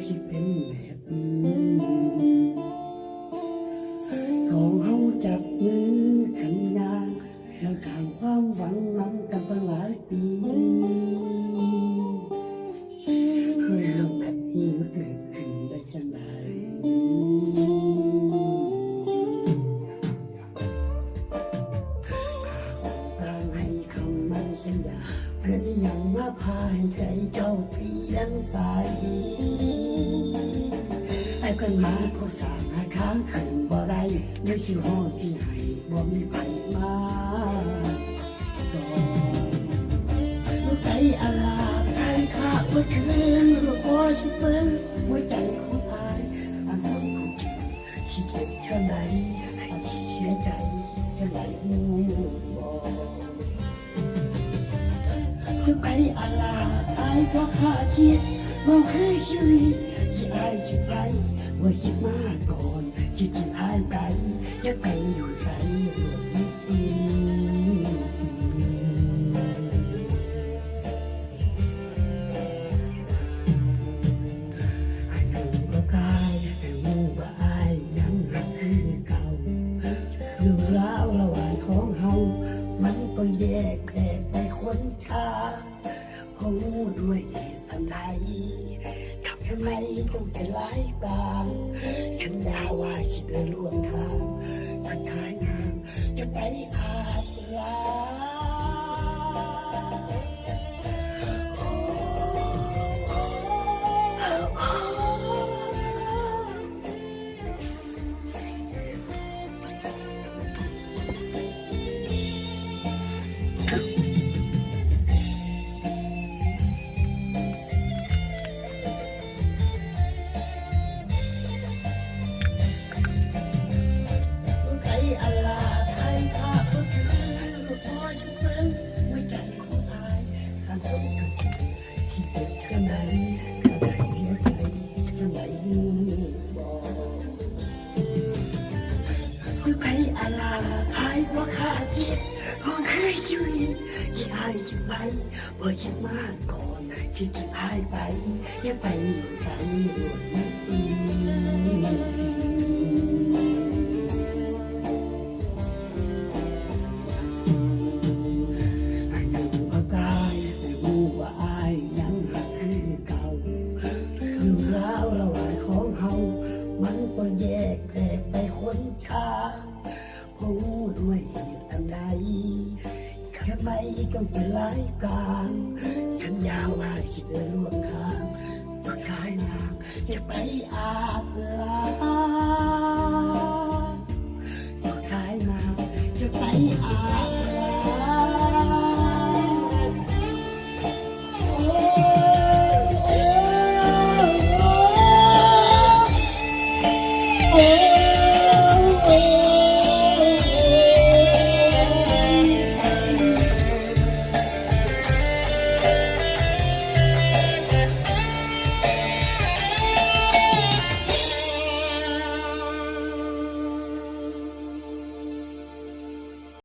นว่าสิเป็นแบบนี้สองเฮาจับมือขันยางแล้วทางความหวังนำกันมาหลายปีเฮ้ยเรื่องแบบนี้มันเกิดขึ้นได้จังไดต่างให้คำมันสัญญาเพื่อที่ยังมาพายใจเจ้าเปลี่ยนไป ไอ้เป็นมาผู้สางหาค้างขึ้นบ่ได้นึกสิห้องที่ให้บ่มีไผมาจอยลูกใจอาลาใครข้าบ่เชื่อลูกขอสิเปิ้นหัวใจของอายอันคนผู้จริงสิเก็บเท่าไหนอันที่เสียใจจะไหลหูบ่ลูกใจอาลาอายก็ขาดคิดบ่เคยชีวิต ที่อายจะไปว่าคิดมาก่อนที่จะอายไปจะไปอยู่ใส่รวดนิดเดียวให้ดูก็กายให้มูว่าอายยังรักคือเก่าเรื่องราวระหว่างของเฮามันก็แยกแยกไปคนช้าเขารู้ด้วยเหตุอันใด ทำยังไงคงจะไล่ตางฉันดาว่าคิดเดินล่วงทาง เจ็บข้างในก็ได้เสียใจข้างในบอกคือใครอะไรหายว่าข้าคิดของเคยชีวิตที่อายจะไปว่าฉันมาก่อนที่จะอายไปอย่าไปอยู่ใจรวดนิดเดี เรื่องราวระหว่างของเฮามันก็แยกแตกไปคนช้างผู้ด้วยเหตุอันใดแค่ไม่ต้องเป็นรายกลางฉันยาวว่าคิดเดินล่วงทางสุดท้ายนางจะไปอา